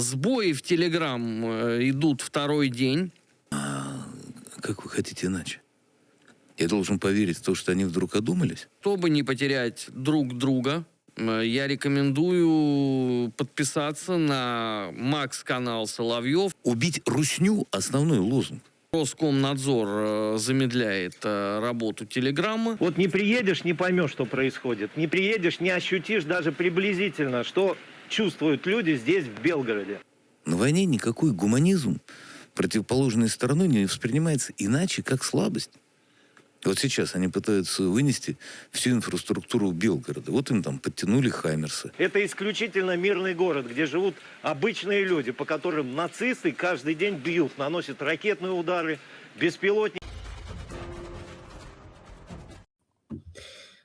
Сбои в Телеграм э, идут второй день. Как вы хотите иначе? Я должен поверить в то, что они вдруг одумались? Чтобы не потерять друг друга, э, я рекомендую подписаться на Макс-канал Соловьев. Убить русню – основной лозунг. Роскомнадзор э, замедляет работу Телеграмма. Вот не приедешь, не поймешь, что происходит. Не приедешь, не ощутишь даже приблизительно, что чувствуют люди здесь, в Белгороде. На войне никакой гуманизм противоположной стороной не воспринимается иначе, как слабость. Вот сейчас они пытаются вынести всю инфраструктуру Белгорода. Вот им там подтянули Хаймерсы. Это исключительно мирный город, где живут обычные люди, по которым нацисты каждый день бьют, наносят ракетные удары, беспилотники.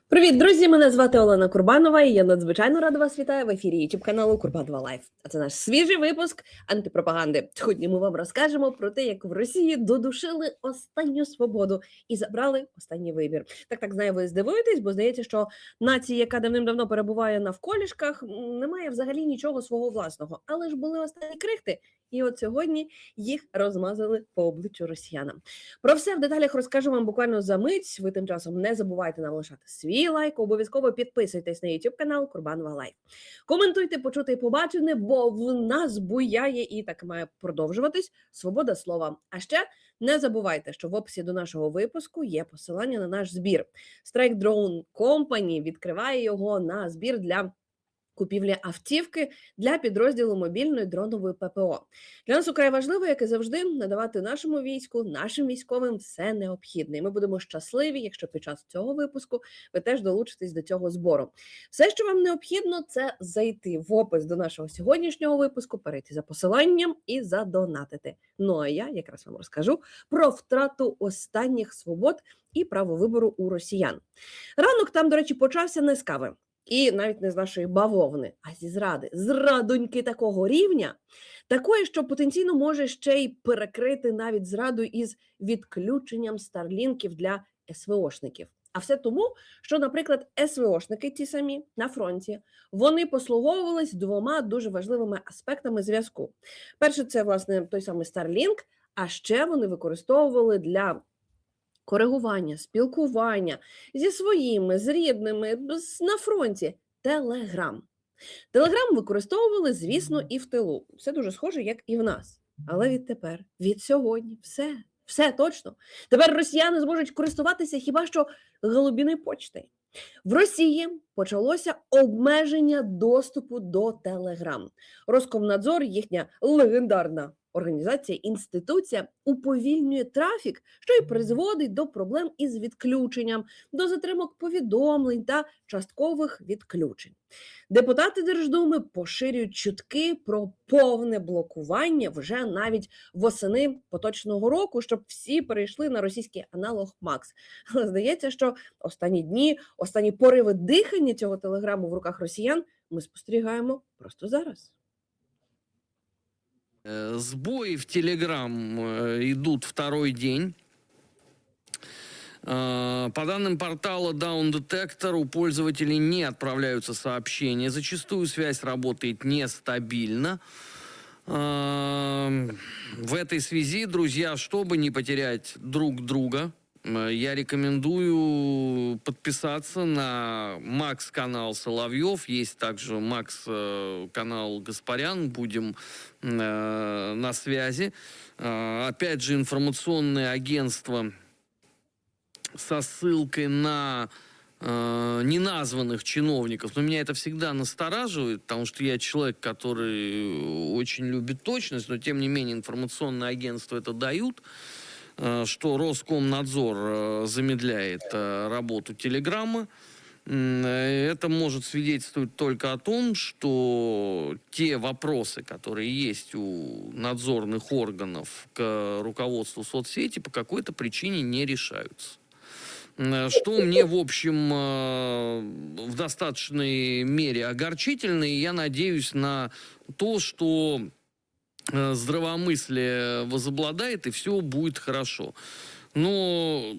Привіт, друзі! Мене звати Олена Курбанова, і я надзвичайно рада вас вітаю в ефірі youtube каналу Курбанова Лайф. А це наш свіжий випуск антипропаганди. Сьогодні ми вам розкажемо про те, як в Росії додушили останню свободу і забрали останній вибір. Так, так знаю, ви здивуєтесь, бо здається, що нація, яка давним-давно перебуває навколішках, м, не має взагалі нічого свого власного. Але ж були останні крихти, і от сьогодні їх розмазали по обличчю росіянам. Про все в деталях розкажу вам буквально за мить. Ви тим часом не забувайте нам лишати свій лайк. Обов'язково підписуйтесь на YouTube канал Курбанова Лайф. Коментуйте, почути і побачене, бо в нас буяє і так має продовжуватись свобода слова. А ще не забувайте, що в описі до нашого випуску є посилання на наш збір. Strike Drone Company відкриває його на збір для. Купівлі автівки для підрозділу мобільної дронової ППО для нас украй важливо, як і завжди, надавати нашому війську, нашим військовим все необхідне. І ми будемо щасливі, якщо під час цього випуску ви теж долучитесь до цього збору. Все, що вам необхідно, це зайти в опис до нашого сьогоднішнього випуску, перейти за посиланням і задонатити. Ну а я якраз вам розкажу про втрату останніх свобод і право вибору у росіян. Ранок там, до речі, почався не з кави. І навіть не з нашої бавовни, а зі зради, зрадоньки такого рівня, такої, що потенційно може ще й перекрити навіть зраду із відключенням старлінків для СВОшників. А все тому, що, наприклад, СВОшники, ті самі на фронті, вони послуговувались двома дуже важливими аспектами зв'язку. Перше, це власне той самий Starlink, а ще вони використовували для коригування, спілкування зі своїми, з рідними на фронті Телеграм. Телеграм використовували, звісно, і в тилу. Все дуже схоже, як і в нас. Але відтепер, від сьогодні, все, все точно. Тепер росіяни зможуть користуватися хіба що голубіною почтою. В Росії почалося обмеження доступу до Телеграм. Роскомнадзор, їхня легендарна організація, інституція уповільнює трафік, що й призводить до проблем із відключенням, до затримок повідомлень та часткових відключень. Депутати Держдуми поширюють чутки про повне блокування вже навіть восени поточного року, щоб всі перейшли на російський аналог Макс. Але здається, що останні дні, останні пориви дихання цього телеграму в руках росіян ми спостерігаємо просто зараз. Э, Сбои в Телеграм э, идут второй день. Э, По данным портала Down Detector, у пользователей не отправляются сообщения. Зачастую связь работает нестабильно. В этой связи, друзья, чтобы не потерять друг друга, я рекомендую подписаться на Макс канал Соловьев. Есть также Макс э, канал Гаспарян. Будем э, на связи. Э, Опять же, информационное агентство со ссылкой на э, неназванных чиновников. Но меня это всегда настораживает, потому что я человек, который очень любит точность, но тем не менее информационные агентства это дают э, что Роскомнадзор э, замедляет э, работу э, Это может свидетельствовать только о том, что те вопросы, которые есть у надзорных органов к руководству соцсети, по какой-то причине не решаются. Что мне, в общем, э, в достаточной мере огорчительно, и я надеюсь на то, что э, здравомыслие возобладает, и все будет хорошо. Но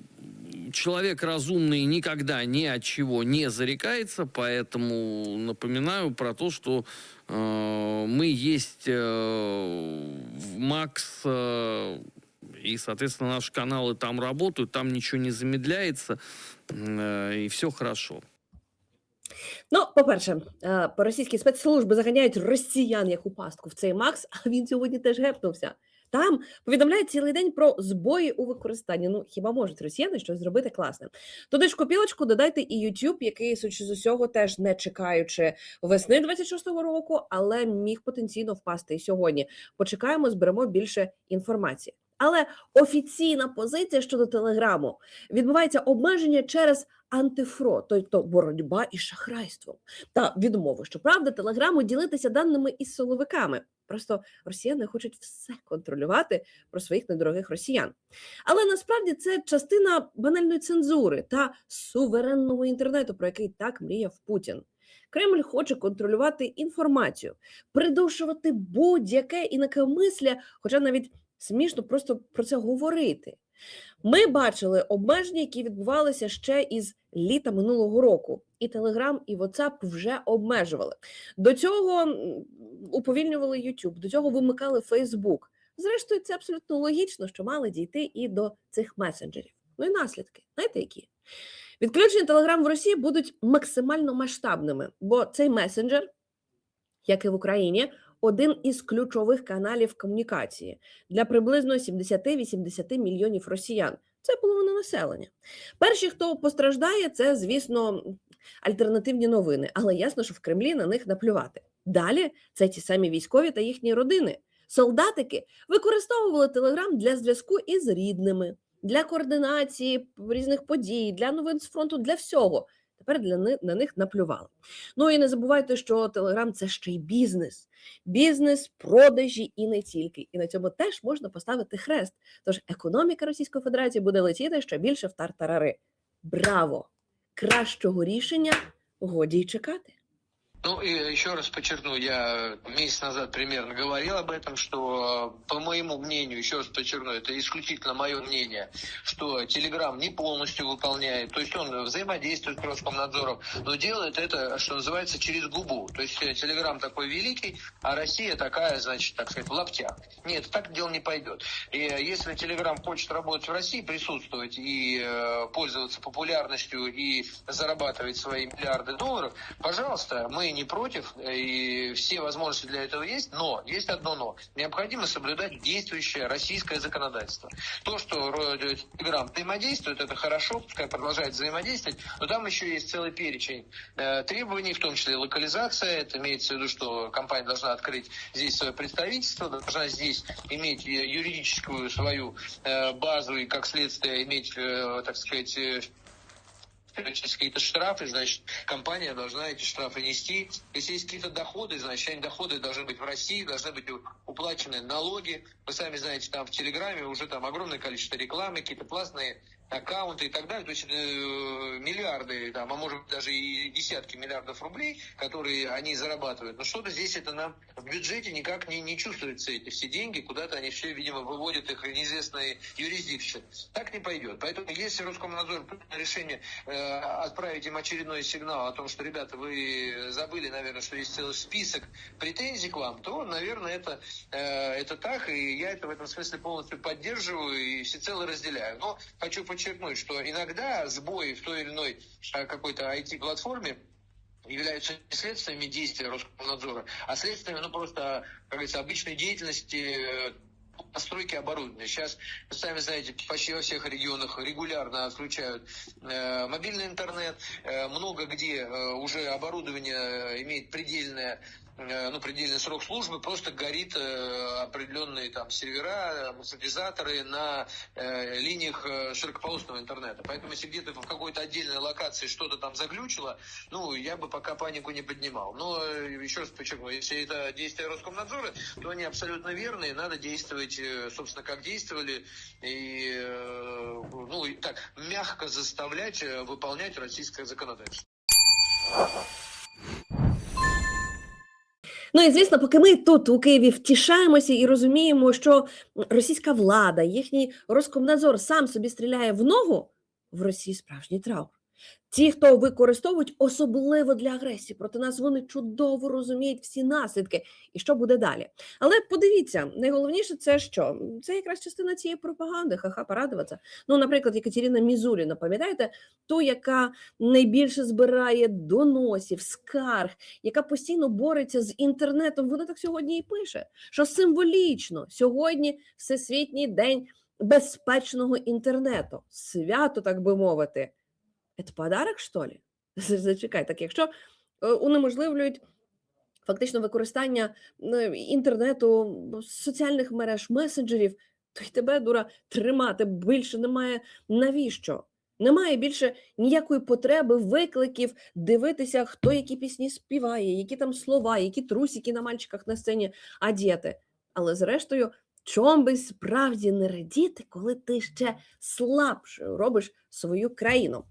человек разумный никогда ни от чего не зарекается, поэтому напоминаю про то, что э, мы есть э, Макс, э, и, соответственно, наши каналы там работают, там ничего не замедляется, э, и все хорошо. Ну, по-перше, е, російські спецслужби заганяють росіян як у пастку в цей Макс, а він сьогодні теж гепнувся. Там повідомляють цілий день про збої у використанні. Ну, хіба можуть росіяни щось зробити класне? Туди ж копілочку додайте і YouTube, який, судячи з усього, теж не чекаючи весни 26-го року, але міг потенційно впасти і сьогодні. Почекаємо, зберемо більше інформації. Але офіційна позиція щодо телеграму відбувається обмеження через антифро, тобто боротьба із шахрайством та відмови. Щоправда, телеграму ділитися даними із силовиками. Просто росіяни хочуть все контролювати про своїх недорогих росіян. Але насправді це частина банальної цензури та суверенного інтернету, про який так мріяв Путін. Кремль хоче контролювати інформацію, придушувати будь-яке інакомисля, хоча навіть смішно просто про це говорити. Ми бачили обмеження, які відбувалися ще із літа минулого року. І Telegram, і WhatsApp вже обмежували. До цього уповільнювали YouTube, до цього вимикали Facebook. Зрештою, це абсолютно логічно, що мали дійти і до цих месенджерів. Ну і наслідки. Знаєте які? Відключення Telegram в Росії будуть максимально масштабними, бо цей месенджер, як і в Україні, один із ключових каналів комунікації для приблизно 70-80 мільйонів росіян. Це половина населення. Перші, хто постраждає, це, звісно, альтернативні новини, але ясно, що в Кремлі на них наплювати. Далі це ті самі військові та їхні родини. Солдатики використовували Телеграм для зв'язку із рідними, для координації різних подій, для новин з фронту, для всього. Тепер для них на них наплювали. Ну і не забувайте, що Телеграм це ще й бізнес, бізнес, продажі і не тільки. І на цьому теж можна поставити хрест. Тож економіка Російської Федерації буде летіти ще більше в тартарари. Браво! Кращого рішення годі й чекати. Ну и еще раз подчеркну, я месяц назад примерно говорил об этом, что по моему мнению, еще раз подчеркну, это исключительно мое мнение, что Telegram не полностью выполняет, то есть он взаимодействует с Роскомнадзором, но делает это, что называется, через губу. То есть Telegram такой великий, а Россия такая, значит, так сказать, в лаптях. Нет, так дело не пойдет. И если Telegram хочет работать в России, присутствовать и э, пользоваться популярностью и зарабатывать свои миллиарды долларов, пожалуйста, мы не против, и все возможности для этого есть, но есть одно но. Необходимо соблюдать действующее российское законодательство. То, что ро- Telegram взаимодействует, это хорошо, пускай продолжает взаимодействовать, но там еще есть целый перечень э, требований, в том числе локализация. Это имеется в виду, что компания должна открыть здесь свое представительство, должна здесь иметь э, юридическую свою э, базу и, как следствие, иметь, э, так сказать, какие-то штрафы, значит, компания должна эти штрафы нести. Если есть какие-то доходы, значит, эти доходы должны быть в России, должны быть уплачены налоги. Вы сами знаете, там в Телеграме уже там огромное количество рекламы, какие-то платные аккаунты и так далее. То есть э, миллиарды, там, а может быть даже и десятки миллиардов рублей, которые они зарабатывают. Но что-то здесь это нам в бюджете никак не, не чувствуется эти все деньги. Куда-то они все, видимо, выводят их в неизвестные юрисдикции. Так не пойдет. Поэтому если Роскомнадзор примет решение э, отправить им очередной сигнал о том, что, ребята, вы забыли, наверное, что есть целый список претензий к вам, то, наверное, это, э, это так, и я это в этом смысле полностью поддерживаю и всецело разделяю. Но хочу подчеркнуть, что иногда сбои в той или иной э, какой-то IT-платформе являются не следствиями действия Роскомнадзора, а следствиями, ну, просто, как говорится, обычной деятельности постройки оборудования. Сейчас, сами знаете, почти во всех регионах регулярно отключают э, мобильный интернет. Э, много где э, уже оборудование имеет предельное э, ну, предельный срок службы, просто горит э, определенные там сервера, маршрутизаторы на э, линиях э, широкополосного интернета. Поэтому если где-то в какой-то отдельной локации что-то там заглючило, ну, я бы пока панику не поднимал. Но, э, еще раз подчеркну, если это действия Роскомнадзора, то они абсолютно верные, надо действовать, э, собственно, как действовали, и, э, ну, и так, мягко заставлять э, выполнять российское законодательство. Ну і звісно, поки ми тут у Києві втішаємося і розуміємо, що російська влада, їхній Роскомнадзор сам собі стріляє в ногу, в Росії справжній траур. Ті, хто використовують особливо для агресії проти нас, вони чудово розуміють всі наслідки і що буде далі. Але подивіться, найголовніше це що? Це якраз частина цієї пропаганди, ха-ха, порадуватися. Ну, наприклад, Екатерина Мізуріна, пам'ятаєте, ту, яка найбільше збирає доносів, скарг, яка постійно бореться з інтернетом. Вона так сьогодні і пише, що символічно сьогодні Всесвітній день безпечного інтернету. Свято, так би мовити. Це подарок, що ли? Зачекай, так якщо е, унеможливлюють фактично використання е, інтернету, соціальних мереж, месенджерів, то й тебе, дура, тримати більше немає навіщо? Немає більше ніякої потреби, викликів дивитися, хто які пісні співає, які там слова, які трусики на мальчиках на сцені одіти. Але зрештою, чом би справді не радіти, коли ти ще слабшою робиш свою країну.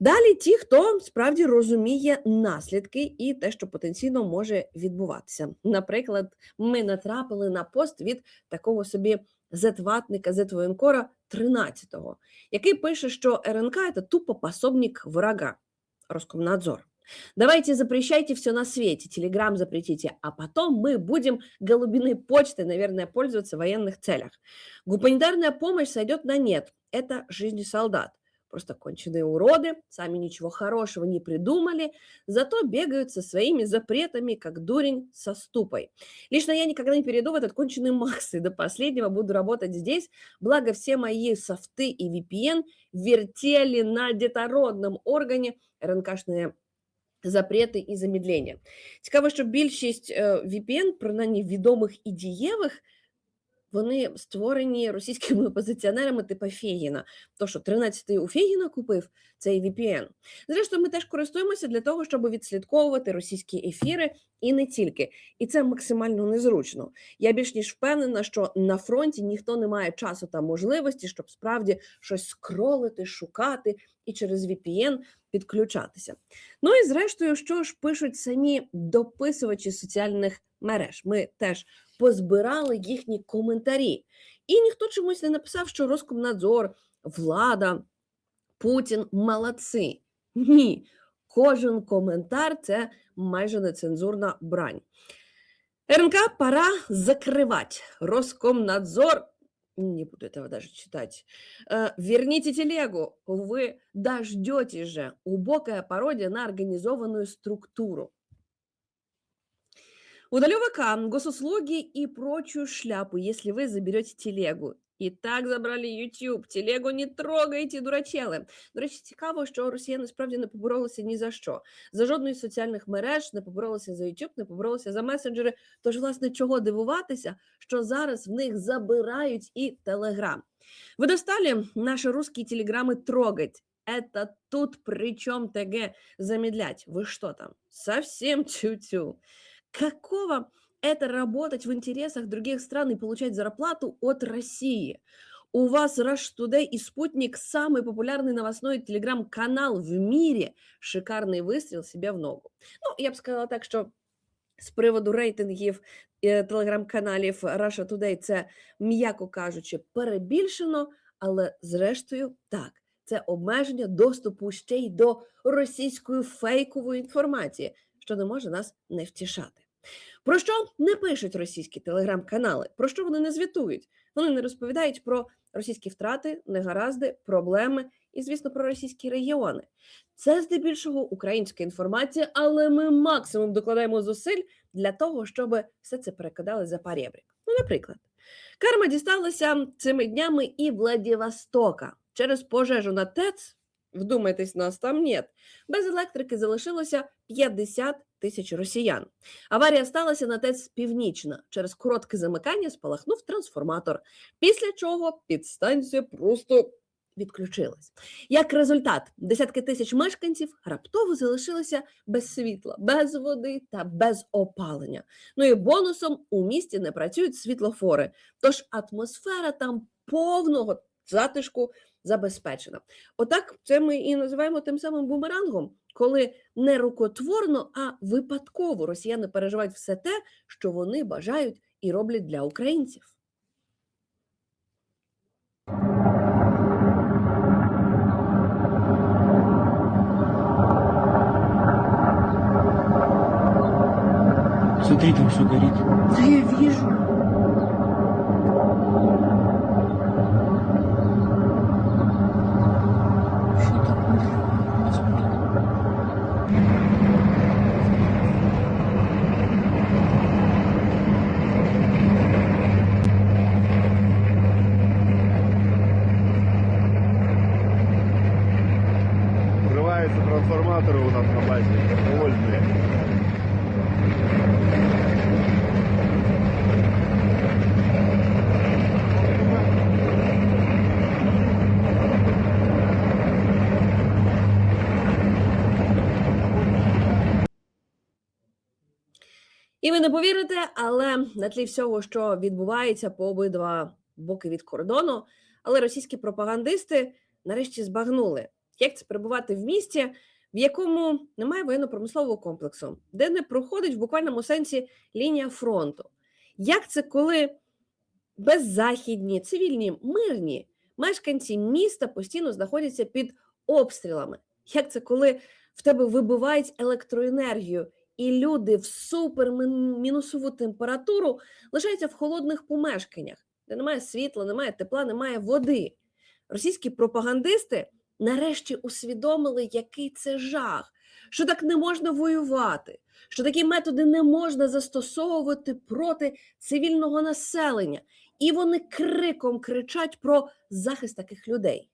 Далі ті, хто справді розуміє наслідки і те, що потенційно може відбуватися. Наприклад, ми натрапили на пост від такого собі зетватника Зетвоєнкора 13-го, який пише, що РНК це тупо пособник врага. Роскомнадзор. Давайте запрещайте все на свете, Телеграм запретите, а потом мы будем голубиной почтой, наверное, пользоваться в военных целях. Гуманитарная помощь сойдет на нет. Это жизни солдат. Просто конченые уроды, сами ничего хорошего не придумали, зато бегают со своими запретами, как дурень со ступой. Лично я никогда не перейду в этот конченый Макс, и до последнего буду работать здесь, благо все мои софты и VPN вертели на детородном органе РНКшные запрети і замедлення. Цікаво, що більшість е, VPN, принаймні відомих і дієвих, вони створені російськими опозиціонерами типу Фегіна. То, що 13-й у Фегіна купив цей VPN. Зрештою, ми теж користуємося для того, щоб відслідковувати російські ефіри і не тільки. І це максимально незручно. Я більш ніж впевнена, що на фронті ніхто не має часу та можливості, щоб справді щось скролити, шукати і через VPN підключатися. Ну і зрештою, що ж пишуть самі дописувачі соціальних мереж. Ми теж позбирали їхні коментарі. І ніхто чомусь не написав, що Роскомнадзор, влада, Путін молодці. Ні. Кожен коментар це майже нецензурна брань. РНК пора закрывать. Роскомнадзор, не буду этого даже читать, Э, верните телегу, вы дождетесь же. Убокая пародия на организованную структуру. Удалю ВК, госуслуги и прочую шляпу, если вы заберете телегу. І так забрали YouTube. Телегу не трогайте, дурачели. До речі, цікаво, що росіяни справді не поборолися ні за що. За жодної з соціальних мереж не поборолися за YouTube, не поборолися за месенджери. Тож, власне, чого дивуватися, що зараз в них забирають і Телеграм. Вы достали наши русские телеграммы трогать. Это тут причем ТГ замедлять. Вы что там? Совсем тю-тю. Какого это работать в интересах других стран и получать зарплату от России? У вас Rush Today и Спутник самый популярный новостной телеграм-канал в мире. Шикарный выстрел себе в ногу. Ну, я б сказала так, що з приводу рейтингів е, телеграм-каналів Russia Today це, м'яко кажучи, перебільшено, але зрештою так. Це обмеження доступу ще й до російської фейкової інформації, що не може нас не втішати. Про що не пишуть російські телеграм-канали? Про що вони не звітують? Вони не розповідають про російські втрати, негаразди, проблеми і, звісно, про російські регіони. Це здебільшого українська інформація, але ми максимум докладаємо зусиль для того, щоб все це перекидали за парєбрік. Ну, наприклад, карма дісталася цими днями і Владивостока через пожежу на ТЕЦ. Вдумайтесь, нас там нет. Без електрики залишилося 50 тисяч росіян. Аварія сталася на ТЕЦ Північна. Через коротке замикання спалахнув трансформатор, після чого підстанція просто відключилась. Як результат, десятки тисяч мешканців раптово залишилися без світла, без води та без опалення. Ну і бонусом у місті не працюють світлофори, тож атмосфера там повного затишку забезпечена. Отак, це ми і називаємо тим самим бумерангом, коли не рукотворно, а випадково росіяни переживають все те, що вони бажають і роблять для українців. Смотри, там все горит. Да я вижу. І ви не повірите, але на тлі всього, що відбувається по обидва боки від кордону, але російські пропагандисти нарешті збагнули, як це перебувати в місті, в якому немає воєнно-промислового комплексу, де не проходить в буквальному сенсі лінія фронту. Як це, коли беззахідні, цивільні, мирні мешканці міста постійно знаходяться під обстрілами? Як це, коли в тебе вибивають електроенергію, і люди в супермінусову температуру лишаються в холодних помешканнях, де немає світла, немає тепла, немає води. Російські пропагандисти нарешті усвідомили, який це жах, що так не можна воювати, що такі методи не можна застосовувати проти цивільного населення. І вони криком кричать про захист таких людей.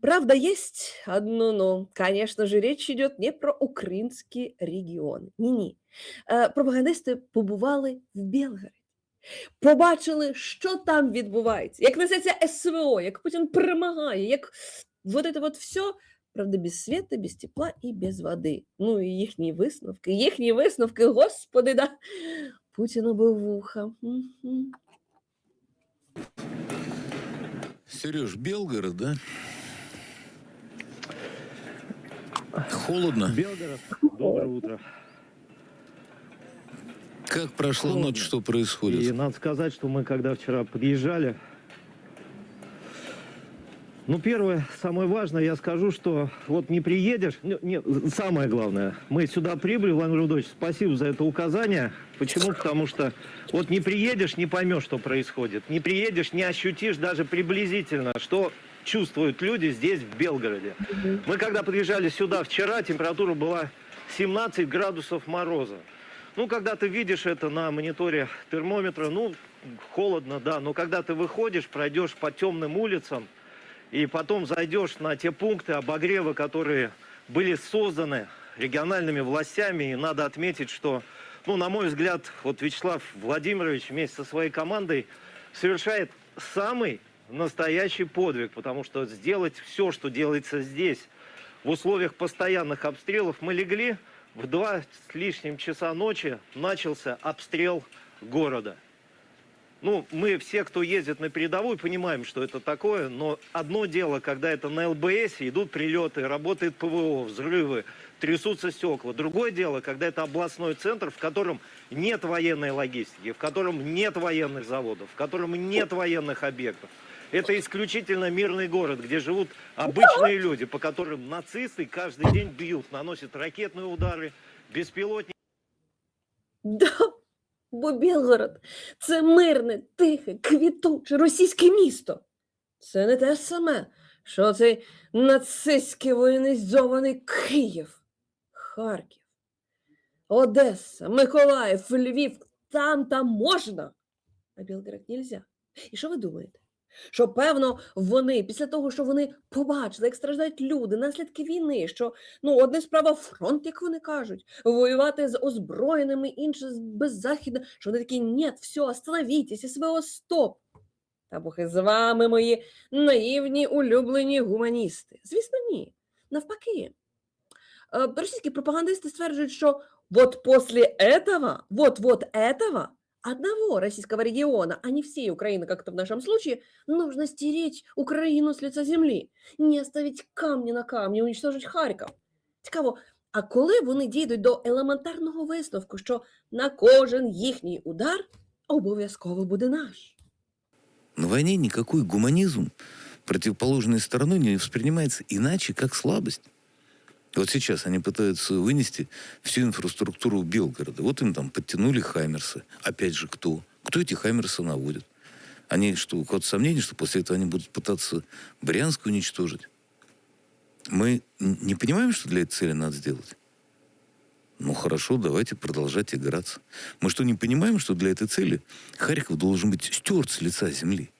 Правда, есть одно но. Конечно же, речь идет не про українські регіони. Ні-ні. Е, пропагандисти побували в Білгороді. Побачили, що там відбувається, як несеться СВО, як Путін перемагає, як вот это вот все, правда, без света, без тепла і без води. Ну і їхні висновки, їхні висновки, господи, да. Путіну би вуха. Сереж, Белгород, да? Холодно. Белгород, доброе утро. Как прошла Холодно. ночь, что И происходит? надо сказать, что мы когда вчера подъезжали, ну, первое, самое важное, я скажу, что вот не приедешь, ну, нет, самое главное, мы сюда прибыли, Владимир Рудович, спасибо за это указание. Почему? Потому что вот не приедешь, не поймешь, что происходит. Не приедешь, не ощутишь даже приблизительно, что чувствуют люди здесь, в Белгороде. Мы когда приезжали сюда вчера, температура была 17 градусов мороза. Ну, когда ты видишь это на мониторе термометра, ну, холодно, да, но когда ты выходишь, пройдешь по темным улицам, и потом зайдешь на те пункты обогрева, которые были созданы региональными властями, и надо отметить, что, ну, на мой взгляд, вот Вячеслав Владимирович вместе со своей командой совершает самый настоящий подвиг, потому что сделать все, что делается здесь, в условиях постоянных обстрелов, мы легли, в два с лишним часа ночи начался обстрел города. Ну, мы все, кто ездит на передовую, понимаем, что это такое, но одно дело, когда это на ЛБС, идут прилеты, работает ПВО, взрывы, трясутся стекла. Другое дело, когда это областной центр, в котором нет военной логистики, в котором нет военных заводов, в котором нет военных объектов. Это исключительно мирный город, где живут обычные люди, по которым нацисты каждый день бьют, наносят ракетные удары, беспилотники. Да, бо Білгород це мирне, тихе, квітуче російське місто. Це не те саме, що цей нацистський воєнізований Київ, Харків, Одеса, Миколаїв, Львів. Там там можна, а Білгород нельзя. І що ви думаєте? Що, певно, вони після того, що вони побачили, як страждають люди, наслідки війни, що ну, одне справа фронт, як вони кажуть, воювати з озброєними, інше з беззахідно, що вони такі, ні, все, остановітесь, СВО, стоп. Та Бог із вами, мої наївні улюблені гуманісти. Звісно, ні. Навпаки. Е, Російські пропагандисти стверджують, що вот после этого, вот-вот этого, одного российского региона, а не всей Украины, как это в нашем случае, нужно стереть Украину с лица земли, не оставить камні на камні, уничтожить Харків. Цікаво, а коли вони дійдуть до елементарного висновку, що на кожен їхній удар обов'язково буде наш? На войне никакой гуманизм противоположной стороной не воспринимается иначе, как слабость. Вот сейчас они пытаются вынести всю инфраструктуру Белгорода. Вот им там подтянули Хаймерсы. Опять же, кто? Кто эти Хаймерсы наводит? Они что, у кого-то сомнения, что после этого они будут пытаться Брянск уничтожить? Мы не понимаем, что для этой цели надо сделать? Ну хорошо, давайте продолжать играться. Мы что, не понимаем, что для этой цели Харьков должен быть стерт с лица земли?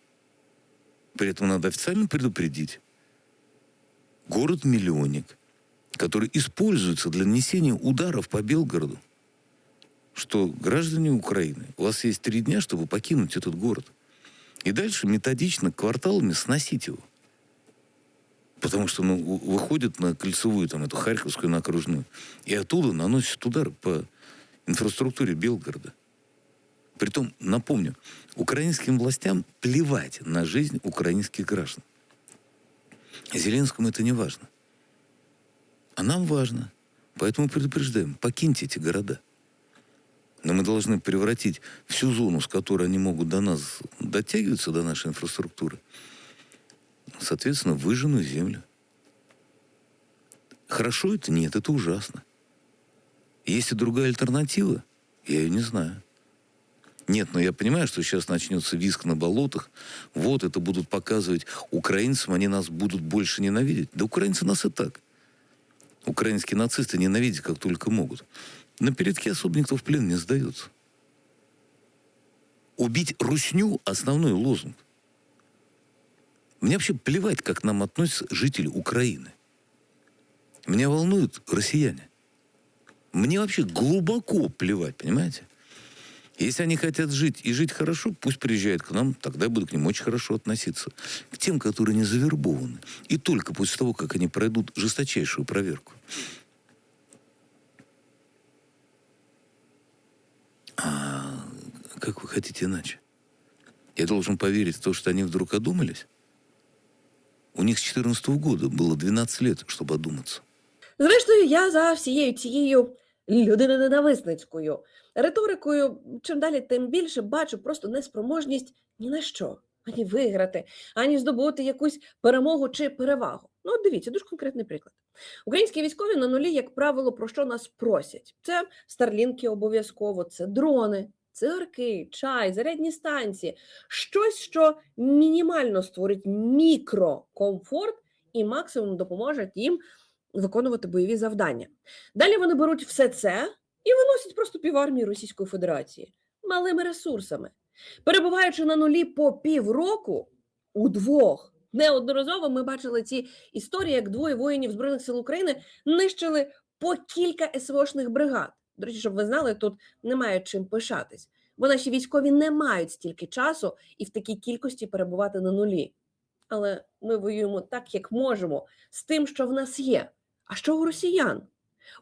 При этом надо официально предупредить. Город-миллионник, который используется для нанесения ударов по Белгороду, что граждане Украины, у вас есть три дня, чтобы покинуть этот город. И дальше методично, кварталами сносить его. Потому что ну, выходят на кольцевую, там, эту Харьковскую, на окружную, и оттуда наносят удар по инфраструктуре Белгорода. Притом, напомню, украинским властям плевать на жизнь украинских граждан. Зеленскому это не важно. А нам важно. Поэтому предупреждаем, покиньте эти города. Но мы должны превратить всю зону, с которой они могут до нас дотягиваться, до нашей инфраструктуры, соответственно, выжженную землю. Хорошо это? Нет, это ужасно. Есть и другая альтернатива? Я ее не знаю. Нет, но я понимаю, что сейчас начнется виск на болотах. Вот это будут показывать украинцам, они нас будут больше ненавидеть. Да украинцы нас и так. Украинские нацисты ненавидят как только могут. На передке особо никто в плен не сдается. Убить русню – основной лозунг. Мне вообще плевать, как к нам относятся жители Украины. Меня волнуют россияне. Мне вообще глубоко плевать, понимаете? Если они хотят жить и жить хорошо, пусть приезжают к нам, тогда я буду к ним очень хорошо относиться. К тем, которые не завербованы. И только после того, как они пройдут жесточайшую проверку. А как вы хотите иначе? Я должен поверить в то, что они вдруг одумались? У них с 14 года было 12 лет, чтобы одуматься. Зрештою, я за всією цією людиноненависницькою риторикою, чим далі, тим більше бачу просто неспроможність ні на що. Ані виграти, ані здобути якусь перемогу чи перевагу. Ну, от дивіться, дуже конкретний приклад. Українські військові на нулі, як правило, про що нас просять? Це старлінки обов'язково, це дрони, цигарки, чай, зарядні станції, щось, що мінімально створить мікрокомфорт і максимум допоможе їм виконувати бойові завдання. Далі вони беруть все це і виносять просто півармії Російської Федерації малими ресурсами. Перебуваючи на нулі по півроку удвох. Неодноразово ми бачили ці історії, як двоє воїнів Збройних сил України нищили по кілька СВОшних бригад. До речі, щоб ви знали, тут немає чим пишатись, бо наші військові не мають стільки часу і в такій кількості перебувати на нулі. Але ми воюємо так, як можемо, з тим, що в нас є. А що у росіян?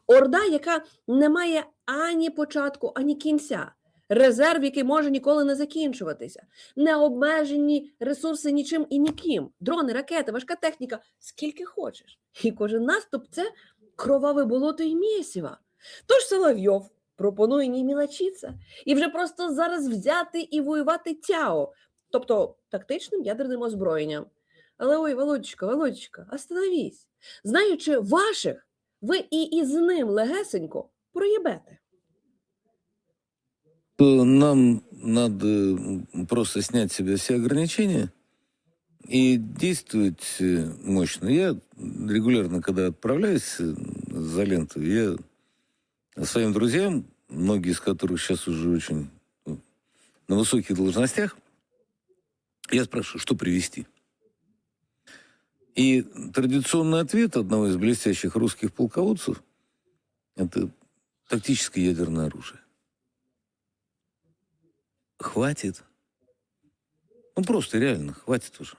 Орда, яка не має ані початку, ані кінця, резерв, який може ніколи не закінчуватися, необмежені ресурси нічим і ніким, дрони, ракети, важка техніка, скільки хочеш. І кожен наступ це кроваве болото і місіва. Тож Соловйов пропонує не мілочитися і вже просто зараз взяти і воювати тяо, тобто тактичним ядерним озброєнням. Але ой, Володечка, Володечка, остановись. Знаючи ваших, ви і із ним легесенько проїбете. то нам надо м, просто снять с себя все ограничения и действовать э, мощно. Я регулярно, когда отправляюсь э, за ленту, я своим друзьям, многие из которых сейчас уже очень э, на высоких должностях, я спрашиваю, что привезти. И традиционный ответ одного из блестящих русских полководцев – это тактическое ядерное оружие. Хватит. Ну, просто реально, хватит уже.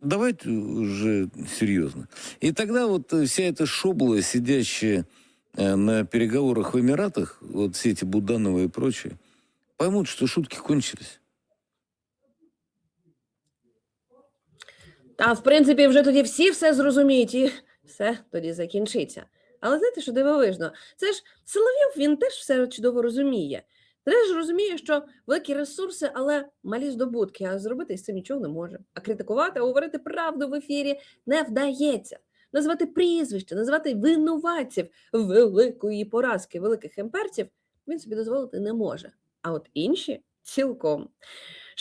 Давайте уже серьезно. И тогда вот э, вся эта шобла, сидящая э, на переговорах в Эмиратах, вот все эти Будановы и прочие, поймут, что шутки кончились. Та, в принципі, вже тоді всі все зрозуміють і все тоді закінчиться. Але знаєте, що дивовижно? Це ж Соловйов, він теж все чудово розуміє. Теж розуміє, що великі ресурси, але малі здобутки, а зробити з цим нічого не може. А критикувати, а говорити правду в ефірі не вдається. назвати прізвище, назвати винуватців великої поразки великих імперців він собі дозволити не може. А от інші цілком.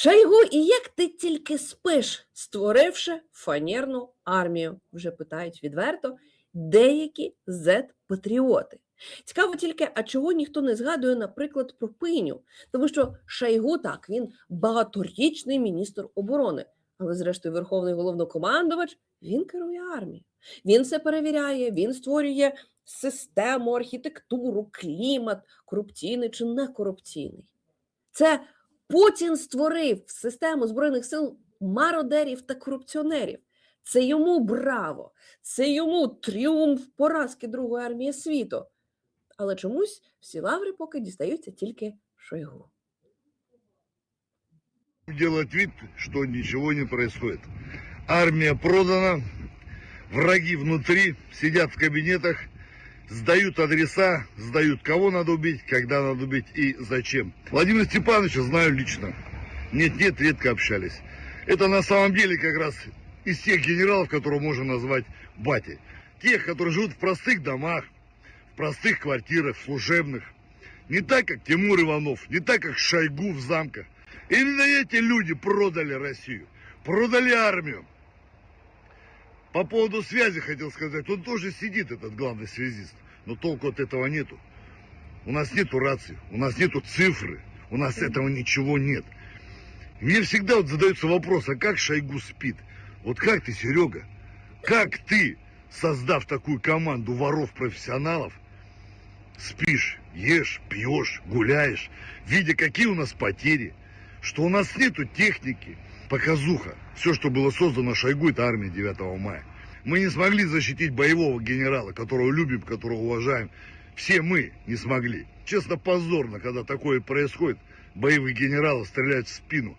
Шайгу, і як ти тільки спиш, створивши фанерну армію, вже питають відверто деякі зет-патріоти. Цікаво тільки, а чого ніхто не згадує, наприклад, про пиню, тому що Шайгу так, він багаторічний міністр оборони, але зрештою верховний головнокомандувач він керує армією. Він все перевіряє, він створює систему, архітектуру, клімат, корупційний чи не корупційний. Це Путін створив систему збройних сил мародерів та корупціонерів. Це йому браво, це йому тріумф поразки Другої армії світу. Але чомусь всі лаври поки дістаються тільки Шойгу. делать вид, что ничего не происходит. Армия продана, враги внутри, сидят в кабинетах, сдают адреса, сдают, кого надо убить, когда надо убить и зачем. Владимира Степановича знаю лично. Нет-нет, редко общались. Это на самом деле как раз из тех генералов, которых можно назвать бати. Тех, которые живут в простых домах, в простых квартирах, служебных. Не так, как Тимур Иванов, не так, как Шойгу в замках. Именно эти люди продали Россию, продали армию. По поводу связи хотел сказать, он тоже сидит, этот главный связист, но толку от этого нету. У нас нету рации, у нас нету цифры, у нас этого ничего нет. Мне всегда вот задается вопрос, а как Шойгу спит? Вот как ты, Серега, как ты, создав такую команду воров-профессионалов, спишь, ешь, пьешь, гуляешь, видя, какие у нас потери, что у нас нету техники, показуха. Все, что было создано Шойгу, это армия 9 мая. Мы не смогли защитить боевого генерала, которого любим, которого уважаем. Все мы не смогли. Честно, позорно, когда такое происходит. Боевых генералов стреляют в спину.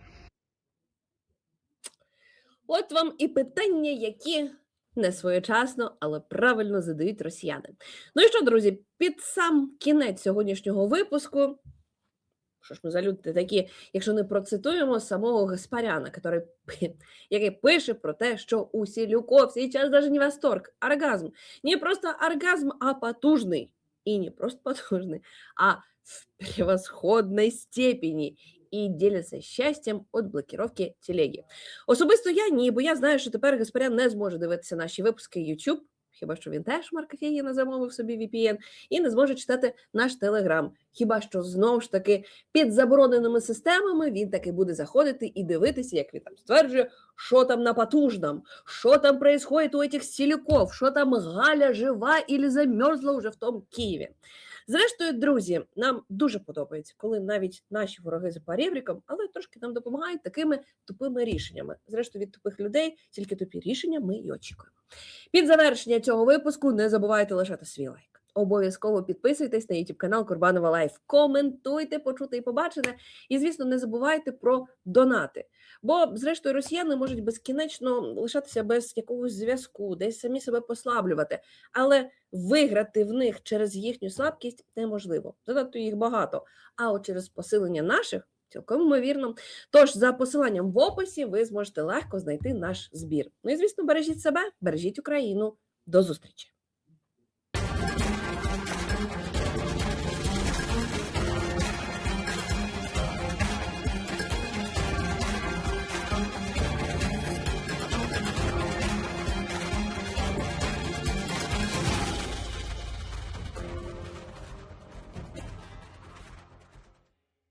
От вам і питання, які не своєчасно, але правильно задають росіяни. Ну і що, друзі, під сам кінець сьогоднішнього випуску. що ж ми за люди такі, якщо не процитуємо самого Гаспаряна, который, який пише про те, що у Сілюков сейчас даже не восторг, оргазм. Не просто оргазм, а потужний. І не просто потужний, а в превосходной степені. І діляться щастям від блокировки телеги. Особисто я ні, бо я знаю, що тепер Гаспарян не зможе дивитися наші випуски YouTube, хіба що він теж Марк не замовив собі VPN, і не зможе читати наш Телеграм. Хіба що знову ж таки під забороненими системами він таки буде заходити і дивитися, як він там стверджує, що там на потужном, що там происходит у этих сіліков, що там Галя жива і замерзла уже в тому Києві. Зрештою, друзі, нам дуже подобається, коли навіть наші вороги за парівріком, але трошки нам допомагають такими тупими рішеннями. Зрештою, від тупих людей тільки тупі рішення ми і очікуємо. Під завершення цього випуску не забувайте лишати свій лайк. Обов'язково підписуйтесь на YouTube канал Курбанова Лайф, коментуйте, почути і побачене. І, звісно, не забувайте про донати. Бо, зрештою, росіяни можуть безкінечно лишатися без якогось зв'язку, десь самі себе послаблювати. Але виграти в них через їхню слабкість неможливо. Занадто їх багато. А от через посилення наших цілком ймовірно. Тож, за посиланням в описі ви зможете легко знайти наш збір. Ну і звісно, бережіть себе, бережіть Україну. До зустрічі!